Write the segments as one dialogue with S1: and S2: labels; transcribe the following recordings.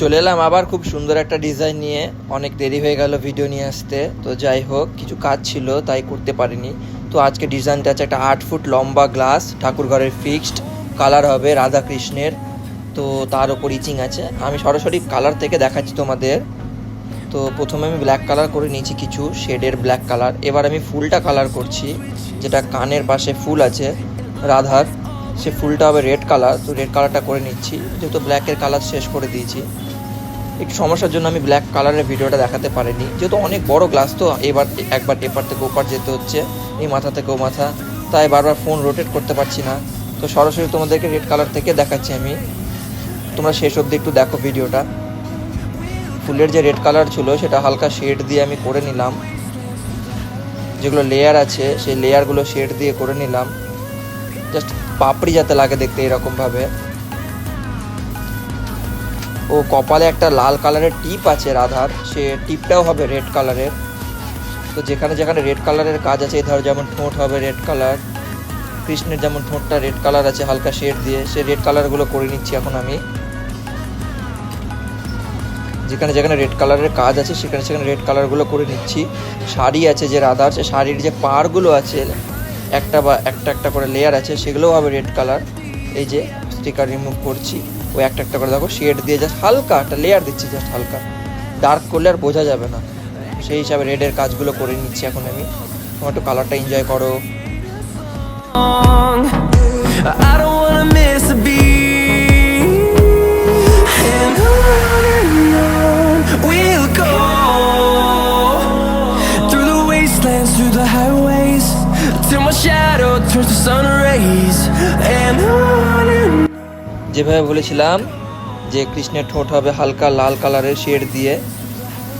S1: চলে এলাম আবার খুব সুন্দর একটা ডিজাইন নিয়ে। অনেক দেরি হয়ে গেল ভিডিও নিয়ে আসতে। তো যাই হোক, কিছু কাজ ছিল, তাই করতে পারিনি। তো আজকে ডিজাইনটা আছে একটা আট ফুট লম্বা গ্লাস ঠাকুর ঘরের ফিক্সড কালার হবে রাধা কৃষ্ণের তো তার ওপর ইচিং আছে। আমি সরাসরি কালার থেকে দেখাচ্ছি তোমাদের। তো প্রথমে আমি ব্ল্যাক কালার করে নিয়েছি কিছু শেডের ব্ল্যাক কালার এবার আমি ফুলটা কালার করছি, যেটা কানের পাশে ফুল আছে, রাধার। সে ফুলটা হবে রেড কালার তো রেড কালারটা করে নিচ্ছি। যেহেতু ব্ল্যাকের কালার শেষ করে দিয়েছি। একটু সমস্যার জন্য আমি ব্ল্যাক কালারের ভিডিওটা দেখাতে পারিনি। যেহেতু অনেক বড় গ্লাস তো, এবার একবার এপার থেকে ওপার যেতে হচ্ছে, এই মাথা থেকে ও মাথা। তাই বারবার ফোন রোটেট করতে পারছি না। তো সরাসরি তোমাদেরকে রেড কালার থেকে দেখাচ্ছি আমি। তোমরা শেষ অবধি একটু দেখো ভিডিওটা ফুলের যে রেড কালার ছিল, সেটা হালকা শেড দিয়ে আমি করে নিলাম। যেগুলো লেয়ার আছে, সেই লেয়ারগুলো শেড দিয়ে করে নিলাম। জাস্ট পাপড়ি যাতে লাগে দেখতে এরকমভাবে। ও কপালে একটা লাল কালারের টিপ আছে রাধার, সে টিপটাও হবে রেড কালারের। তো যেখানে যেখানে রেড কালারের কাজ আছে ধর যেমন ঠোঁট হবে রেড কালার, কৃষ্ণের যেমন ঠোঁটটা রেড কালার আছে হালকা শেড দিয়ে, সে রেড কালারগুলো করে নিচ্ছি এখন আমি। যেখানে যেখানে রেড কালারের কাজ আছে, সেখানে সেখানে রেড কালারগুলো করে নিচ্ছি। শাড়ি আছে যে রাধার, সে শাড়ির যে পাড়গুলো আছে একটা বা একটা একটা করে লেয়ার আছে, সেগুলোও হবে রেড কালার এই যে স্টিকার রিমুভ করছি। ওই একটা একটা করে দেখো শেড দিয়ে জাস্ট হালকা একটা লেয়ার দিচ্ছি জাস্ট হালকা। ডার্ক করলে আর বোঝা যাবে না। সেই হিসাবে রেডের কাজগুলো করে নিচ্ছি এখন আমি। তোমার একটু কালারটা এনজয় করো।
S2: We'll go.
S1: যেভাবে বলেছিলাম যে কৃষ্ণের ঠোঁট হবে হালকা লাল কালারের শেড দিয়ে,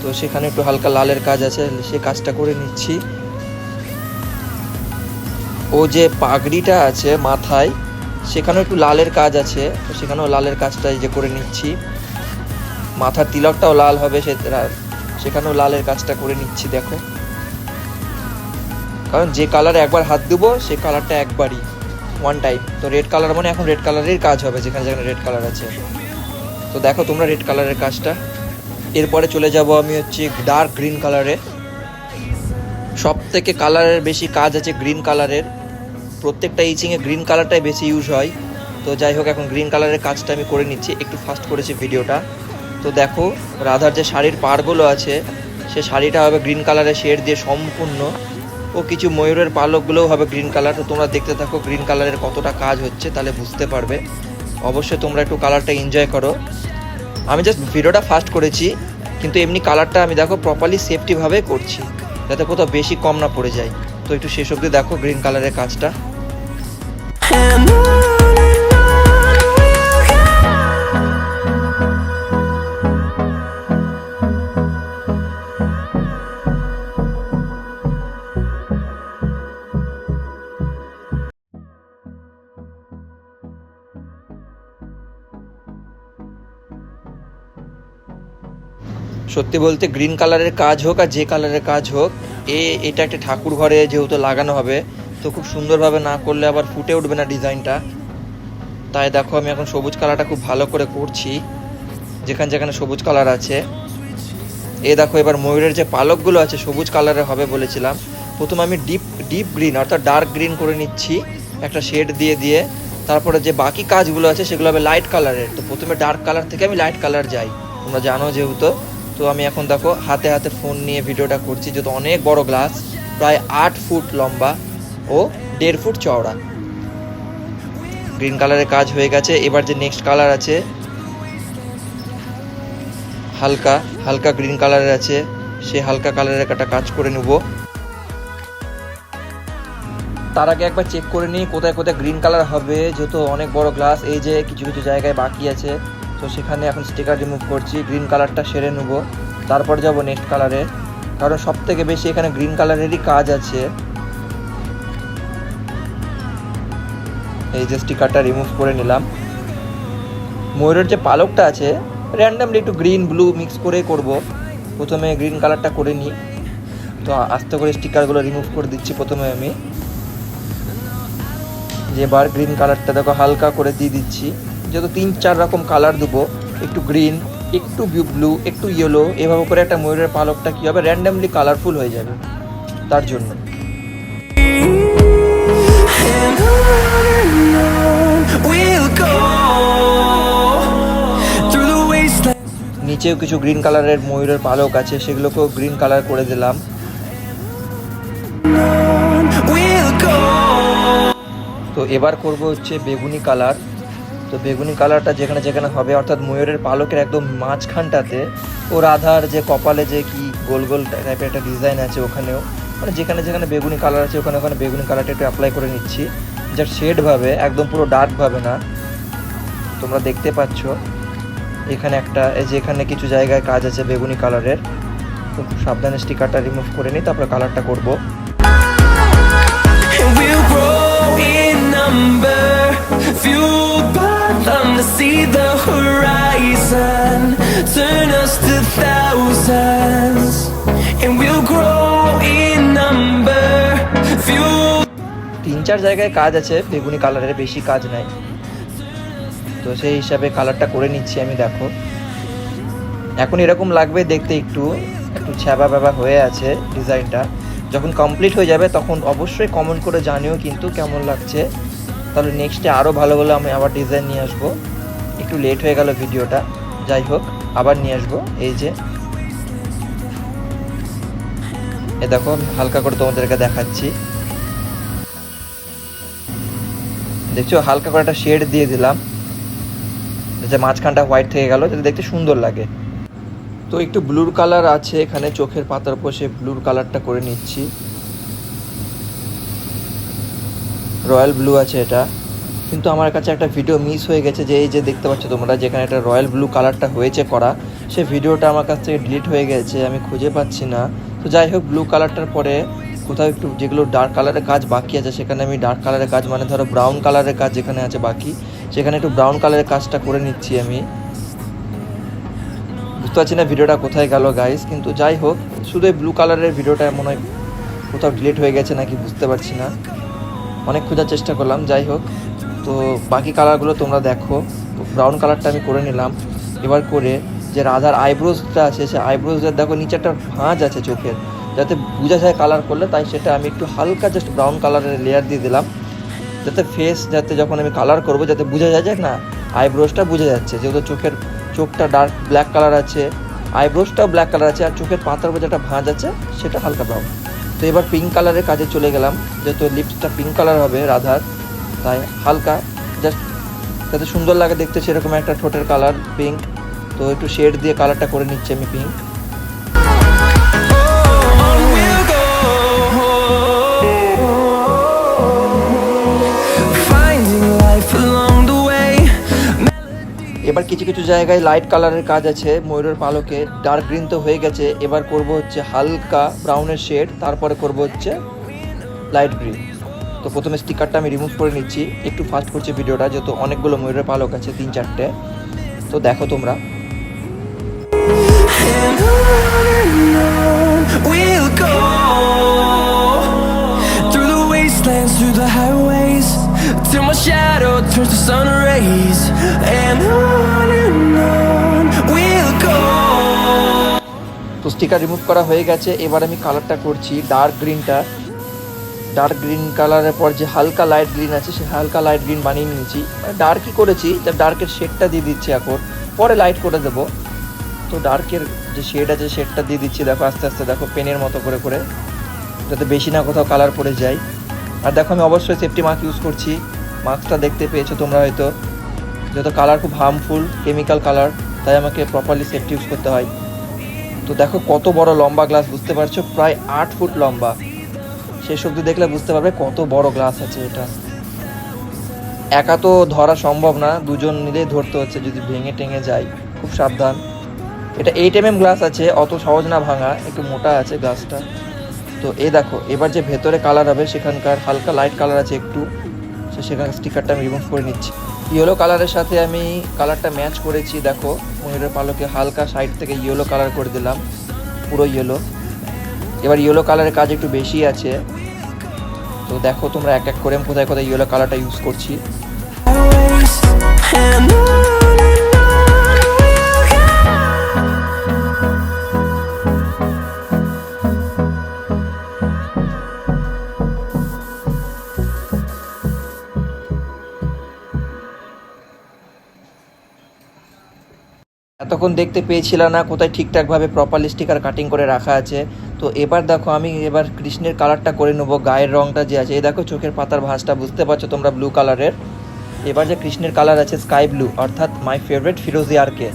S1: তো সেখানে একটু হালকা লালের কাজ আছে, সে কাজটা করে নিচ্ছি। ও যে পাগড়িটা আছে মাথায়, সেখানেও একটু লালের কাজ আছে, তো সেখানেও লালের কাজটা যে করে নিচ্ছি। মাথার তিলকটাও লাল হবে, সে সেখানেও লালের কাজটা করে নিচ্ছি, দেখো। কারণ যে কালার একবার হাত দেবো সেই কালারটা একবারই ওয়ান টাইম তো রেড কালার মানে এখন রেড কালারের কাজ হবে, যেখানে যেখানে রেড কালার আছে। তো দেখো তোমরা রেড কালারের কাজটা। এরপরে চলে যাব আমি হচ্ছে ডার্ক গ্রিন কালারে সব থেকে কালারের বেশি কাজ আছে গ্রিন কালারের প্রত্যেকটা ইচিংয়ে গ্রিন কালারটাই বেশি ইউজ হয়। তো যাই হোক, এখন গ্রিন কালারের কাজটা আমি করে নিচ্ছি। একটু ফাস্ট করেছি ভিডিওটা তো দেখো, রাধার যে শাড়ির পাড়গুলো আছে, সে শাড়িটা হবে গ্রিন কালারের শেড দিয়ে সম্পূর্ণ। ও কিছু ময়ূরের পালকগুলোও হবে গ্রিন কালার তো তোমরা দেখতে থাকো গ্রিন কালারের কতটা কাজ হচ্ছে, তাহলে বুঝতে পারবে। অবশ্যই তোমরা একটু কালারটা এনজয় করো। আমি জাস্ট ভিডিওটা ফাস্ট করেছি, কিন্তু এমনি কালারটা আমি দেখো প্রপারলি সেফটিভাবে করছি, যাতে কোথাও বেশি কম না পড়ে যায়। তো একটু শেষ অবধি দেখো গ্রিন কালারের কাজটা। সত্যি বলতে গ্রিন কালারের কাজ হোক আর যে কালারের কাজ হোক, এ, এটা একটা ঠাকুর ঘরে যেহেতু লাগানো হবে, তো খুব সুন্দরভাবে না করলে আবার ফুটে উঠবে না ডিজাইনটা। তাই দেখো আমি এখন সবুজ কালারটা খুব ভালো করে করছি, যেখানে যেখানে সবুজ কালার আছে। এ দেখো এবার ময়ূরের যে পালকগুলো আছে, সবুজ কালারের হবে বলেছিলাম। প্রথমে আমি ডিপ ডিপ গ্রিন অর্থাৎ ডার্ক গ্রিন করে নিচ্ছি, একটা শেড দিয়ে দিয়ে। তারপরে যে বাকি কাজগুলো আছে, সেগুলো হবে লাইট কালারের তো প্রথমে ডার্ক কালার থেকে আমি লাইট কালার যাই, তোমরা জানো যেহেতু। তো আমি এখন দেখো, হাতে হাতে ফোন নিয়ে ভিডিওটা করছি, যেহেতু অনেক বড় গ্লাস প্রায় আট ফুট লম্বা ও দেড় ফুট চওড়া। গ্রিন কালারের কাজ হয়ে গেছে। এবার যে নেক্সট কালার আছে, হালকা হালকা গ্রিন কালারের আছে। সে হালকা কালারের একটা কাজ করে নেব। তার আগে একবার চেক করে নিই কোথায় কোথায় গ্রিন কালার হবে, যেহেতু অনেক বড় গ্লাস এই যে কিছু কিছু জায়গায় বাকি আছে। তো সেখানে এখন স্টিকার রিমুভ করছি। গ্রিন কালারটা সেরে নেব। তারপর যাব নেক্সট কালারে কারণ সব থেকে বেশি এখানে গ্রিন কালারেরই কাজ আছে। এই যে স্টিকারটা রিমুভ করে নিলাম। ময়ূরের যে পালকটা আছে র্যান্ডামলি একটু গ্রিন ব্লু মিক্স করেই করব। প্রথমে গ্রিন কালারটা করে নিই। তো আস্তে করে স্টিকারগুলো রিমুভ করে দিচ্ছি প্রথমে আমি। যে এবার গ্রিন কালারটা দেখো হালকা করে দিয়ে দিচ্ছি। যেহেতু তিন, চার রকম কালার দেবো, একটু গ্রিন একটু ব্লু একটু ইয়েলো এভাবে করে একটা ময়ূরের পালকটা কী হবে? র্যান্ডামলি কালারফুল হয়ে যাবে, তার জন্য. নিচেও কিছু গ্রিন কালারের ময়ূরের পালক আছে, সেগুলোকেও গ্রিন কালার করে দিলাম। তো এবার করব হচ্ছে বেগুনি কালার তো বেগুনি কালারটা যেখানে যেখানে হবে, অর্থাৎ ময়ূরের পালকের একদম মাঝখানটাতে ও রাধার যে কপালে যে কি গোল গোল টাইপের একটা ডিজাইন আছে ওখানেও মানে যেখানে যেখানে বেগুনি কালার আছে ওখানে ওখানে বেগুনি কালারটা একটু অ্যাপ্লাই করে নিচ্ছি। যা শেডভাবে একদম পুরো ডার্কভাবে না। তোমরা দেখতে পাচ্ছ, এখানে একটা, এই যে এখানে কিছু জায়গায় কাজ আছে বেগুনি কালারের তো খুব সাবধানে স্টিকারটা রিমুভ করে নিই, তারপরে কালারটা করব।
S2: And by to see the horizon. Turn us to thousands, and we'll grow in number.
S1: তিন চার জায়গায় কাজ আছে বেগুনি কালারের বেশি কাজ নাই তো সেই হিসাবে কালারটা করে নিচ্ছি আমি দেখো এখন এরকম লাগবে দেখতে একটু একটু ছ্যাবা ব্যাবা হয়ে আছে ডিজাইনটা যখন কমপ্লিট হয়ে যাবে তখন অবশ্যই কমেন্ট করে জানিও কিন্তু কেমন লাগছে তাহলে নেক্সটে আরও ভালো ভালো আমি আবার ডিজাইন নিয়ে আসব। একটু লেট হয়ে গেল ভিডিওটা, যাই হোক, আবার নিয়ে আসব। এই যে, এ দেখো হালকা করে তোমাদেরকে দেখাচ্ছি। দেখছ, হালকা করে একটা শেড দিয়ে দিলাম। যে মাঝখানটা হোয়াইট থেকে গেল, যাতে দেখতে সুন্দর লাগে। তো একটু ব্লুর কালার আছে এখানে, চোখের পাতার উপর সে ব্লুর কালারটা করে নিচ্ছি। রয়্যাল ব্লু আছে এটা। কিন্তু আমার কাছে একটা ভিডিও মিস হয়ে গেছে যে, এই যে দেখতে পাচ্ছ তোমরা যেখানে একটা রয়্যাল ব্লু কালারটা হয়েছে করা, সে ভিডিওটা আমার কাছ থেকে ডিলিট হয়ে গেছে, আমি খুঁজে পাচ্ছি না। তো যাই হোক ব্লু কালারটার পরে কোথাও একটু যেগুলো ডার্ক কালারের কাজ বাকি আছে, সেখানে আমি ডার্ক কালারের কাজ মানে ধরো ব্রাউন কালারের কাজ যেখানে আছে বাকি, সেখানে একটু ব্রাউন কালারের কাজটা করে নিচ্ছি আমি। বুঝতে পারছি না ভিডিওটা কোথায় গেল গাইস কিন্তু যাই হোক, শুধু ব্লু কালারের ভিডিওটা মনে হয় কোথাও ডিলিট হয়ে গেছে নাকি বুঝতে পারছি না। অনেক খোঁজার চেষ্টা করলাম, যাই হোক। তো বাকি কালারগুলো তোমরা দেখো। ব্রাউন কালারটা আমি করে নিলাম। এবার করে যে রাধার আইব্রোজটা আছে, সে আইব্রোজের দেখো নিচে একটা ভাঁজ আছে চোখের। যাতে বোঝা যায় কালার করলে, তাই সেটা আমি একটু হালকা জাস্ট ব্রাউন কালারের লেয়ার দিয়ে দিলাম। যাতে ফেস যাতে যখন আমি কালার করব, যাতে বোঝা যায় যে না আইব্রোজটা বোঝা যাচ্ছে। যেহেতু চোখের, চোখটা ডার্ক ব্ল্যাক কালার আছে আইব্রোজটাও ব্ল্যাক কালার আছে, আর চোখের পাতার উপর যেটা ভাঁজ আছে, সেটা হালকা ব্রাউন তো এবার পিঙ্ক কালারের কাজে চলে গেলাম। যেহেতু লিপসটা পিঙ্ক কালার হবে, রাধার, তাই হালকা জাস্ট যাতে সুন্দর লাগে দেখতে সেরকম একটা ঠোঁটের কালার পিঙ্ক তো একটু শেড দিয়ে কালারটা করে নিচ্ছি আমি পিঙ্ক এবার কিছু কিছু জায়গায় লাইট কালারের কাজ আছে। ময়ূরের পালকে ডার্ক গ্রিন তো হয়ে গেছে। এবার করব হচ্ছে হালকা ব্রাউনের শেড তারপরে করব হচ্ছে লাইট গ্রিন তো প্রথমে স্টিকারটা আমি রিমুভ করে নিচ্ছি। একটু ফাস্ট করছি ভিডিওটা যেহেতু অনেকগুলো ময়ূরের পালক আছে তিন চারটে। তো দেখো তোমরা।
S2: We'll go Through the wastelands, through the highways. Till my shadow turns to sun rays, And on and on we'll go.
S1: তো স্টিকার রিমুভ করা হয়ে গেছে। এবার আমি কালারটা করছি ডার্ক গ্রিনটা ডার্ক গ্রিন কালারের পর যে হালকা লাইট গ্রিন আছে সে হালকা লাইট গ্রিন বানিয়ে নিয়েছি। ডার্কই করেছি, তা ডার্কের শেডটা দিয়ে দিচ্ছি এখন। পরে লাইট করে দেবো। তো ডার্কের যে শেড আছে শেডটা দিয়ে দিচ্ছি। দেখো, আস্তে আস্তে, দেখো পেনের মতো করে করে। যাতে বেশি না কোথাও কালার পড়ে যায়। আর দেখো, আমি অবশ্যই সেফটি মাস্ক ইউজ করছি। মাস্কটা দেখতে পেয়েছ তোমরা হয়তো। যেহেতু কালার খুব হার্মফুল কেমিক্যাল কালার তাই আমাকে প্রপারলি সেফটি ইউজ করতে হয়। তো দেখো কত বড় লম্বা গ্লাস বুঝতে পারছ? প্রায় আট ফুট লম্বা। শেষ অবধি দেখলে বুঝতে পারবে কত বড় গ্লাস আছে এটা। একা তো ধরা সম্ভব না, দুজন মিলে ধরতে হচ্ছে যদি ভেঙে টেঙে যায়। খুব সাবধান। এটা এইট এম এম গ্লাস আছে, অত সহজ না ভাঙা, একটু মোটা আছে গ্লাসটা তো এই দেখো, এবার যে ভেতরে কালার হবে সেখানকার হালকা লাইট কালার আছে একটু। সে সেখানে স্টিকারটা আমি রিমুভ করে নিচ্ছি। ইয়েলো কালারের সাথে আমি কালারটা ম্যাচ করেছি, দেখো। ময়ূরের পালকে হালকা সাইড থেকে ইয়েলো কালার করে দিলাম, পুরো ইয়েলো এবার ইয়েলো কালারের কাজ একটু বেশি আছে। তো দেখো তোমরা এক এক করে কোথায় কোথায় ইয়েলো কালারটা ইউজ করছি। এতক্ষণ দেখতে পেয়েছিল না, কোথায় ঠিকঠাকভাবে প্রপারলি স্টিকার কাটিং করে রাখা আছে। তো এবার দেখো, আমি এবার কৃষ্ণের কালারটা করে নেব, গায়ের রংটা যে আছে। এই দেখো, চোখের পাতার ভাঁজটা, বুঝতে পারছ তোমরা ব্লু কালারের এবার যে কৃষ্ণের কালার আছে স্কাই ব্লু অর্থাৎ মাই ফেভারিট ফিরোজি আরকে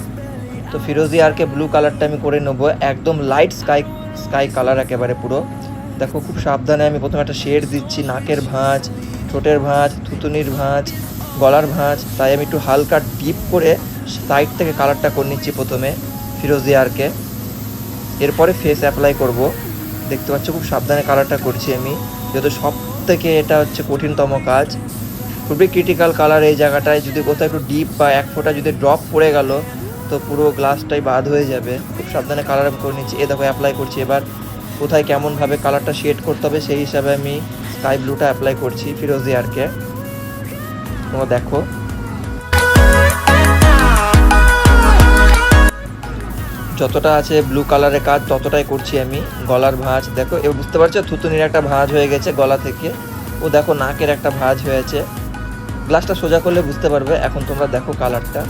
S1: তো ফিরোজি আরকে ব্লু কালারটা আমি করে নেব, একদম লাইট স্কাই স্কাই কালার একেবারে পুরো। দেখো, খুব সাবধানে আমি প্রথমে একটা শেড দিচ্ছি, নাকের ভাঁজ, ঠোঁটের ভাঁজ, থুতুনির ভাঁজ, গলার ভাঁজ, তাই আমি একটু হালকা ডিপ করে সাইড থেকে কালারটা করে নিচ্ছি প্রথমে ফিরোজি আরকে এরপরে ফেস অ্যাপ্লাই করব। দেখতে পাচ্ছ খুব সাবধানে কালারটা করছি আমি। যেহেতু সব থেকে এটা হচ্ছে কঠিনতম কাজ। খুবই ক্রিটিক্যাল কালার এই জায়গাটায়। যদি কোথাও একটু ডিপ বা এক ফোঁটা যদি ড্রপ পড়ে গেল, তো পুরো গ্লাসটাই বাদ হয়ে যাবে। খুব সাবধানে কালার আমি করে নিচ্ছি। এ দেখো অ্যাপ্লাই করছি এবার। কোথায় কেমনভাবে কালারটা শেড করতে হবে সেই হিসাবে আমি স্কাই ব্লুটা অ্যাপ্লাই করছি ফিরোজি আরকে তোমরা দেখো। যতটা আছে ব্লু কালারের কাজ ততটাই করছি আমি, গলার ভাঁজ। দেখো এবার বুঝতে পারছ? থুতুনির একটা ভাঁজ হয়ে গেছে গলা থেকে। ও দেখো, নাকের একটা ভাঁজ হয়েছে। গ্লাসটা সোজা করলে বুঝতে পারবে, এখন তোমরা দেখো কালারটা.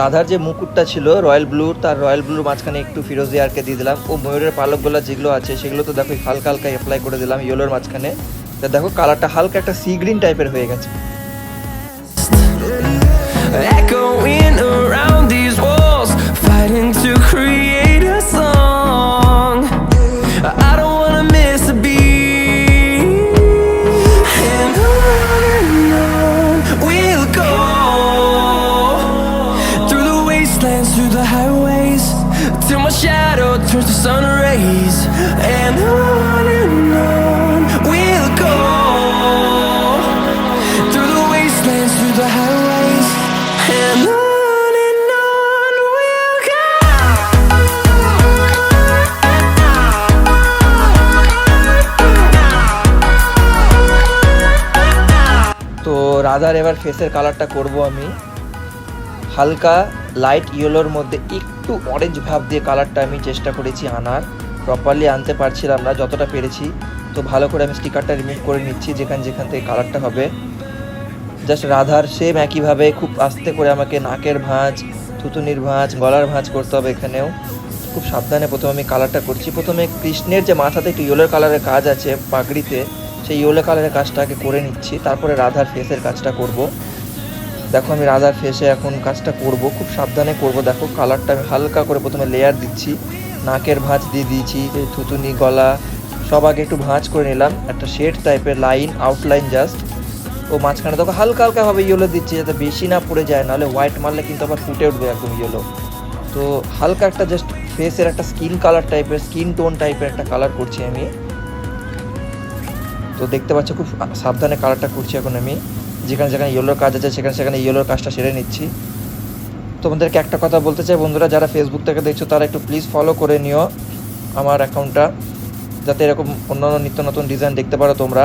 S1: রাধার যে মুকুটটা ছিল, রয়্যাল ব্লুর তার রয়্যাল ব্লুর মাঝখানে একটু ফিরোজি আরকে দিয়ে দিলাম। ও ময়ূরের পালকগুলো যেগুলো আছে, সেগুলো তো দেখো হালকা হালকা অ্যাপ্লাই করে দিলাম ইয়েলোর মাঝখানে। তা দেখো কালারটা হালকা একটা সি গ্রিন টাইপের হয়ে গেছে
S2: Echoing around these walls, fighting to create a song.
S1: তো রাধার এবার ফেসের কালারটা করব আমি। হালকা লাইট ইয়েলোর মধ্যে একটু অরেঞ্জ ভাব দিয়ে কালারটা আমি চেষ্টা করেছি আনার। প্রপারলি আনতে পারছিলাম না, যতটা পেরেছি। তো ভালো করে আমি স্টিকারটা রিমুভ করে নিচ্ছি, যেখান যেখান থেকে কালারটা হবে। জাস্ট রাধার সেম একইভাবে খুব আস্তে করে আমাকে নাকের ভাঁজ থুতুনির ভাঁজ, গলার ভাঁজ করতে হবে এখানেও। খুব সাবধানে প্রথমে আমি কালারটা করছি। প্রথমে কৃষ্ণের যে মাথাতে একটু ইয়েলো কালারের কাজ আছে পাগড়িতে সেই ইয়েলো কালারের কাজটা আগে করে নিচ্ছি। তারপরে রাধার ফেসের কাজটা করব। দেখো আমি রাধার ফেসে এখন কাজটা করব। খুব সাবধানে করব। দেখো কালারটা আমি হালকা করে প্রথমে লেয়ার দিচ্ছি। নাকের ভাঁজ দিয়ে দিয়েছি থুতুনি, গলা, সব আগে একটু ভাঁজ করে নিলাম। একটা শেড টাইপের লাইন আউটলাইন জাস্ট ও মাঝখানে দেখো হালকা হালকাভাবে ইয়েলো দিচ্ছি যাতে বেশি না পড়ে যায়, নাহলে হোয়াইট মারলে কিন্তু আবার ফুটে উঠবে একদম ইয়েলো তো হালকা একটা জাস্ট ফেসের একটা স্কিন কালার টাইপের স্কিন টোন টাইপের একটা কালার করছি আমি। তো দেখতে পাচ্ছ খুব সাবধানে কালারটা করছি এখন আমি। যেখানে যেখানে ইয়েলোর কাজ আছে, সেখানে সেখানে ইয়েলোর কাজটা সেরে নিচ্ছি। তোমাদেরকে একটা কথা বলতে চাই, বন্ধুরা, যারা ফেসবুক থেকে দেখছ, তারা একটু প্লিজ ফলো করে নিও আমার অ্যাকাউন্টটা যাতে এরকম অন্যান্য নিত্য নতুন ডিজাইন দেখতে পারো তোমরা।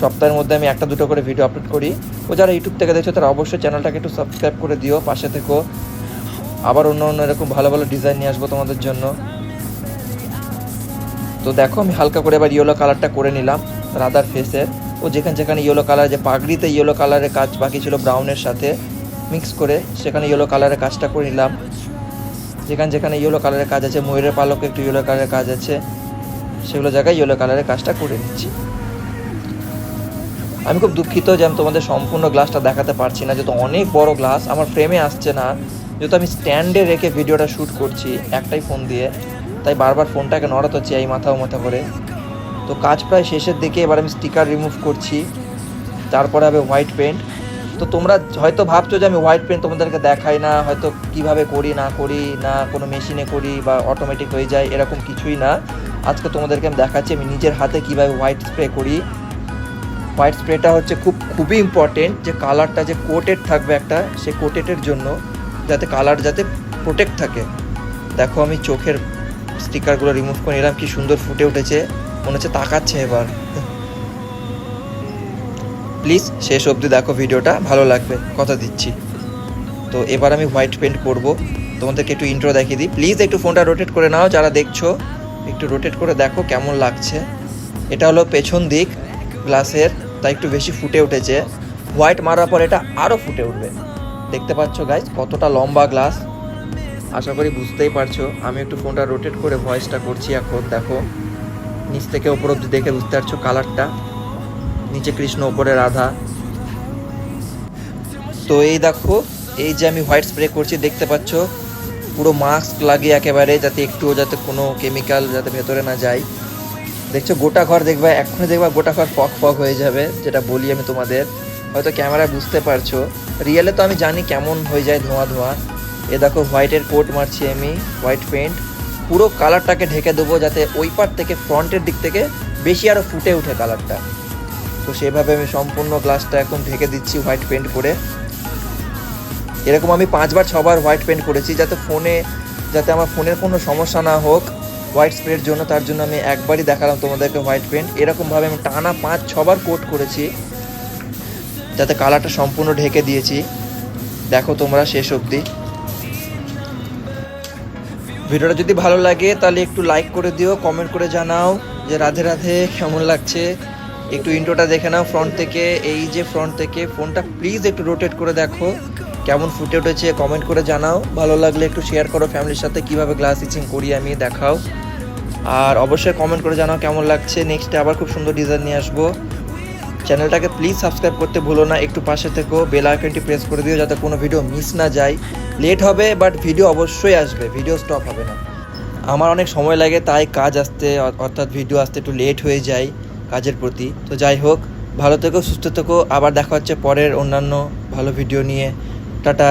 S1: সপ্তাহের মধ্যে আমি একটা দুটো করে ভিডিও আপলোড করি। ও যারা ইউটিউব থেকে দেখছ, তারা অবশ্যই চ্যানেলটাকে একটু সাবস্ক্রাইব করে দিও, পাশে থেকো। আবার অন্য অন্য এরকম ভালো ভালো ডিজাইন নিয়ে আসব তোমাদের জন্য। তো দেখো, আমি হালকা করে এবার ইয়েলো কালারটা করে নিলাম। রাদার ফেসের ও যেখানে যেখানে ইয়েলো কালার যে পাগড়িতে ইয়েলো কালারের কাজ বাকি ছিল ব্রাউনের সাথে মিক্স করে, সেখানে ইয়েলো কালারের কাজটা করে নিলাম। যেখানে যেখানে ইয়েলো কালারের কাজ আছে, ময়ূরের পালকে একটু ইয়েলো কালারের কাজ আছে, সেগুলো জায়গায় ইয়েলো কালারের কাজটা করে নিচ্ছি। আমি খুব দুঃখিত যে আমি তোমাদের সম্পূর্ণ গ্লাসটা দেখাতে পারছি না, যেহেতু অনেক বড় গ্লাস আমার ফ্রেমে আসছে না। যেহেতু আমি স্ট্যান্ডে রেখে ভিডিওটা শ্যুট করছি একটাই ফোন দিয়ে, তাই বারবার ফোনটাকে নড়াতে হচ্ছে এই মাথা ও মাথা করে। তো কাজ প্রায় শেষের দিকে এবার আমি স্টিকার রিমুভ করছি। তারপরে হবে হোয়াইট পেন্ট তো তোমরা হয়তো ভাবছ যে আমি হোয়াইট পেন্ট তোমাদেরকে দেখাই না, হয়তো কীভাবে করি, না করি, না কোনো মেশিনে করি বা অটোমেটিক হয়ে যায়, এরকম কিছুই না। আজকে তোমাদেরকে আমি দেখাচ্ছি, আমি নিজের হাতে কীভাবে হোয়াইট স্প্রে করি। হোয়াইট স্প্রেটা হচ্ছে খুব, খুবই ইম্পর্টেন্ট যে কালারটা যে কোটেড থাকবে একটা, সে কোটেডের জন্য যাতে কালার যাতে প্রোটেক্ট থাকে। দেখো আমি চোখের স্টিকারগুলো রিমুভ করে নিলাম, কি সুন্দর ফুটে উঠেছে। মনে হচ্ছে তাকাচ্ছে এবার। প্লিজ, শেষ অবধি দেখো ভিডিওটা, ভালো লাগবে, কথা দিচ্ছি। তো এবার আমি হোয়াইট পেন্ট করব তোমাদেরকে একটু ইন্ট্রো দেখিয়ে দিই। প্লিজ একটু ফোনটা রোটেট করে নাও, যারা দেখছ, একটু রোটেট করে দেখো কেমন লাগছে। এটা হলো পেছন দিক গ্লাসের তাই একটু বেশি ফুটে উঠেছে। হোয়াইট মারার পর এটা আরও ফুটে উঠবে। দেখতে পাচ্ছ গাইজ কতটা লম্বা গ্লাস আশা করি বুঝতেই পারছ। আমি একটু ফোনটা রোটেট করে ভয়েসটা করছি এখন, দেখো। নিচ থেকে ওপর অব্দি দেখে বুঝতে পারছ কালারটা। নিচে কৃষ্ণ ওপরে রাধা। তো এই দেখো, এই যে আমি হোয়াইট স্প্রে করছি, দেখতে পাচ্ছ? পুরো মাস্ক লাগিয়ে একেবারে যাতে একটুও যাতে কোনো কেমিক্যাল যাতে ভেতরে না যায়। দেখছ, গোটা ঘর দেখবা, এক্ষুনি দেখবা গোটা ঘর ফক ফক হয়ে যাবে, যেটা বলি আমি তোমাদের। হয়তো ক্যামেরায় বুঝতে পারছ। রিয়েলে তো আমি জানি কেমন হয়ে যায় ধোঁয়া ধোঁয়া। এ দেখো, হোয়াইটের কোট মারছি আমি, হোয়াইট পেন্ট পুরো কালারটাকে ঢেকে দেবো যাতে ওই পার থেকে ফ্রন্টের দিক থেকে বেশি আরও ফুটে ওঠে কালারটা। তো সেভাবে আমি সম্পূর্ণ গ্লাসটা এখন ঢেকে দিচ্ছি হোয়াইট পেন্ট করে। এরকম আমি পাঁচবার, ছবার হোয়াইট পেন্ট করেছি যাতে ফোনে, যাতে আমার ফোনের কোনো সমস্যা না হোক, হোয়াইট স্প্রের জন্য, তার জন্য আমি একবারই দেখালাম তোমাদেরকে হোয়াইট পেন্ট এরকমভাবে আমি টানা পাঁচ, ছবার কোট করেছি, যাতে কালারটা সম্পূর্ণ ঢেকে দিয়েছি। দেখো তোমরা শেষ অবধি। ভিডিওটা যদি ভালো লাগে, তাহলে একটু লাইক করে দিও কমেন্ট করে জানাও যে রাধে রাধে কেমন লাগছে। একটু ইন্ট্রোটা দেখে নাও ফ্রন্ট থেকে। এই যে ফ্রন্ট থেকে ফোনটা প্লিজ একটু রোটেট করে দেখো। কেমন ফুটে উঠেছে কমেন্ট করে জানাও। ভালো লাগলে একটু শেয়ার করো ফ্যামিলির সাথে, কীভাবে গ্লাস ইচিং করি আমি, দেখাও। আর অবশ্যই কমেন্ট করে জানাও কেমন লাগছে। নেক্সটে আবার খুব সুন্দর ডিজাইন নিয়ে আসব। চ্যানেলটাকে প্লিজ সাবস্ক্রাইব করতে ভুলো না। একটু পাশে থেকেও বেল আইকনটি প্রেস করে দিও যাতে কোনো ভিডিও মিস না যায়। লেট হবে বাট ভিডিও অবশ্যই আসবে। ভিডিও স্টপ হবে না। আমার অনেক সময় লাগে, তাই কাজ আসতে, অর্থাৎ ভিডিও আসতে একটু লেট হয়ে যায় কাজের প্রতি। তো যাই হোক, ভালো থেকো, সুস্থ থেকো। আবার দেখা হচ্ছে পরের অন্যান্য ভালো ভিডিও নিয়ে। Tata.